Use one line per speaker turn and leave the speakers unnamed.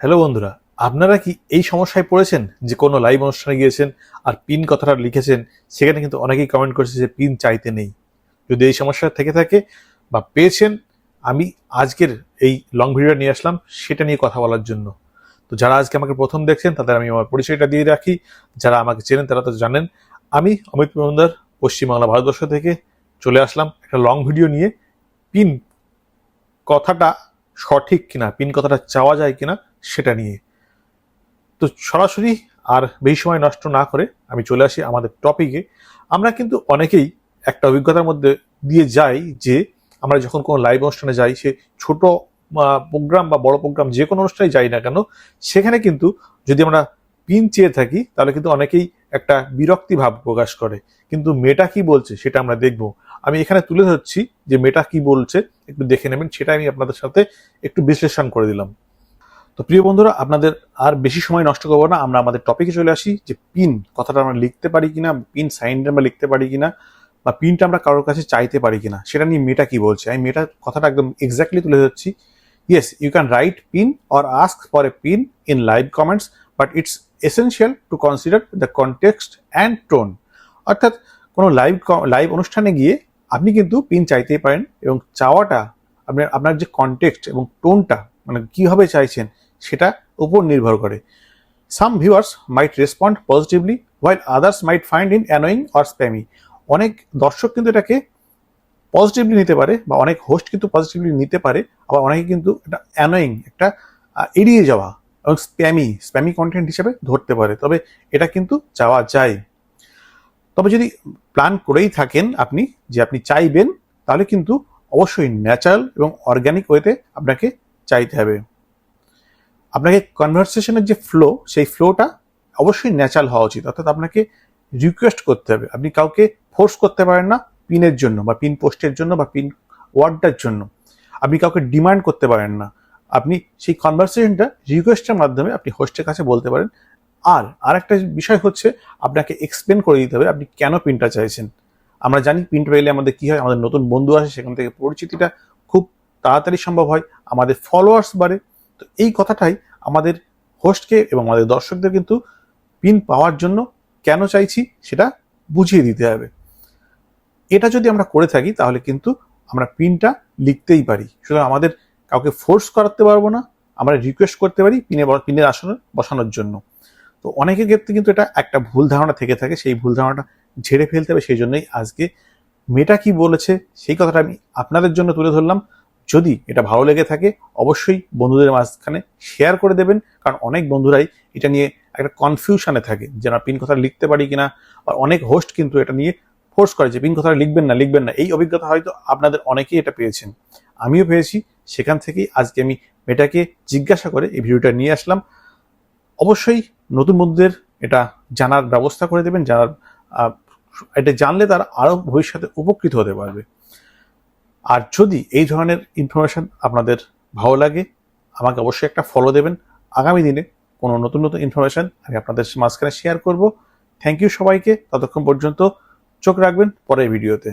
Hello বন্ধুরা, আপনারা কি এই সমস্যায় পড়েছেন যে কোনো লাইভ অনুষ্ঠানে গিয়েছেন আর পিন কথাটা লিখেছেন? সেখানে কিন্তু অনেকেই কমেন্ট করেছে যে পিন চাইতে নেই। যদি এই সমস্যা থেকে থাকে বা পেয়েছেন, আমি আজকের এই লং ভিডিও নিয়ে আসলাম, সেটা নিয়ে কথা বলার জন্য। তো যারা আজকে আমাকে প্রথম দেখছেন, তাদের আমি আমার পরিচয়টা দিয়ে রাখি। যারা আমাকে চেনেন, তারা তো জানেন, আমি অমিত মজুমদার, পশ্চিমবাংলা ভারতবর্ষ থেকে চলে আসলাম একটা লং ভিডিও নিয়ে। পিন কথাটা সঠিক কিনা পিন কথাটা চাওয়া যায় কিনা সেটা নিয়ে। তো সরাসরি আর বেশি সময় নষ্ট না করে আমি চলে আসি আমাদের টপিকে আমরা কিন্তু অনেকেই একটা অভিজ্ঞতার মধ্যে দিয়ে যাই যে আমরা যখন কোনো লাইভ অনুষ্ঠানে যাই, সে ছোট প্রোগ্রাম বা বড় প্রোগ্রাম যে কোনো অনুষ্ঠানে যাই না কেন, সেখানে কিন্তু যদি আমরা পিন চেয়ে থাকি, তাহলে কিন্তু অনেকেই একটা বিরক্তি ভাব প্রকাশ করে। কিন্তু মেটা কি বলছে সেটা আমরা দেখব। আমি এখানে তুলে ধরছি যে মেটা কি বলছে, একটু দেখে নেবেন সেটা আমি আপনাদের সাথে একটু বিশ্লেষণ করে দিলাম। তো প্রিয় বন্ধুরা, আপনাদের আর বেশি সময় নষ্ট করব না। আমরা আমাদের টপিকে চলে আসি যে পিন কথাটা আমরা লিখতে পারি কিনা পিন সাইনটা আমরা লিখতে পারি কিনা, বা পিনটা আমরা কারোর কাছে চাইতে পারি কিনা, সেটা নিয়ে মেটা কি বলছে? আমি মেটা কথাটা একদম এক্স্যাক্টলি তুলে ধরছি। Yes you can write pin or ask for a pin in live comments but it's essential to consider the context and tone অর্থাৎ কোনো লাইভ লাইভ অনুষ্ঠানে গিয়ে আপনি কিন্তু পিন চাইতেই পারেন এবং চাওয়াটা, আপনার আপনার যে কনটেক্সট এবং টোনটা মানে কীভাবে চাইছেন সেটা উপর নির্ভর করে। Some viewers might respond positively while others might find it annoying or spammy অনেক দর্শক কিন্তু এটাকে পজিটিভলি নিতে পারে বা অনেক হোস্ট কিন্তু পজিটিভলি নিতে পারে, আবার অনেকে কিন্তু এটা অ্যানোয়িং একটা এড়িয়ে যাওয়া এবং স্প্যামি স্প্যামি কন্টেন্ট হিসেবে ধরতে পারে। তবে এটা কিন্তু চাওয়া যায়। তবে যদি প্ল্যান করেই থাকেন আপনি যে আপনি চাইবেন, তাহলে কিন্তু অবশ্যই ন্যাচারাল এবং অর্গ্যানিক ওয়েতে আপনাকে চাইতে হবে। আপনাকে কনভারসেশনের যে ফ্লো সেই ফ্লোটা অবশ্যই ন্যাচারাল হওয়া উচিত। অর্থাৎ আপনাকে রিকোয়েস্ট করতে হবে। আপনি কাউকে ফোর্স করতে পারেন না পিনের জন্য বা পিন পোস্টের জন্য বা পিন ওয়ার্ডটার জন্য। আপনি কাউকে ডিমান্ড করতে পারেন না। আপনি সেই কনভারসেশনটা রিকোয়েস্টের মাধ্যমে আপনি হোস্টের কাছে বলতে পারেন। আর আরেকটা বিষয় হচ্ছে, আপনাকে এক্সপ্লেন করে দিতে হবে আপনি কেন পিনটা চাইছেন। আমরা জানি পিনটা পেলে আমাদের কি হয়? আমাদের নতুন বন্ধু আসে, সেখান থেকে পরিচিতিটা খুব তাড়াতাড়ি সম্ভব হয়। আমাদের ফলোয়ার্স বাড়ে। তো এই কথাটাই আমাদের হোস্টকে এবং আমাদের দর্শকদের কিন্তু পিন পাওয়ার জন্য কেন চাইছি সেটা বুঝিয়ে দিতে হবে। এটা যদি আমরা করে থাকি তাহলে কিন্তু আমরা পিনটা লিখতেই পারি। সুতরাং আমাদের কাউকে ফোর্স করাতে পারব না, আমরা রিকোয়েস্ট করতে পারি পিনে পিনের আসনে বসানোর জন্য। তো অনেকের ক্ষেত্রে কিন্তু এটা একটা ভুল ধারণা থেকে থাকে, সেই ভুল ধারণাটা ঝেড়ে ফেলতে হবে, সেই জন্যই আজকে মেয়েটা কি বলেছে সেই কথাটা আমি আপনাদের জন্য তুলে ধরলাম। যদি এটা ভালো লেগে থাকে, অবশ্যই বন্ধুদের মাঝখানে শেয়ার করে দেবেন, কারণ অনেক বন্ধুরাই এটা নিয়ে একটা কনফিউশনে থাকে যে না পিন কথা লিখতে পারি কিনা, আর অনেক হোস্ট কিন্তু এটা নিয়ে ফোর্স করে যে পিন কথাটা লিখবেন না লিখবেন না। এই অভিজ্ঞতা হয়তো আপনাদের অনেকেই এটা পেয়েছেন। আমিও পেয়েছি, সেখান থেকেই আজকে আমি মেয়েটাকে জিজ্ঞাসা করে এই ভিডিওটা নিয়ে আসলাম। অবশ্যই নতুন বন্ধুদের এটা জানার ব্যবস্থা করে দেবেন জানার এটা জানলে তারা আরও ভবিষ্যতে উপকৃত হতে পারবে। আর যদি এই ধরনের ইনফরমেশান আপনাদের ভালো লাগে, আমাকে অবশ্যই একটা ফলো দেবেন। আগামী দিনে কোনো নতুন নতুন ইনফরমেশান আমি আপনাদের মাঝখানে শেয়ার করব। থ্যাংক ইউ সবাইকে। ততক্ষণ পর্যন্ত চোখ রাখবেন। পরের ভিডিওতে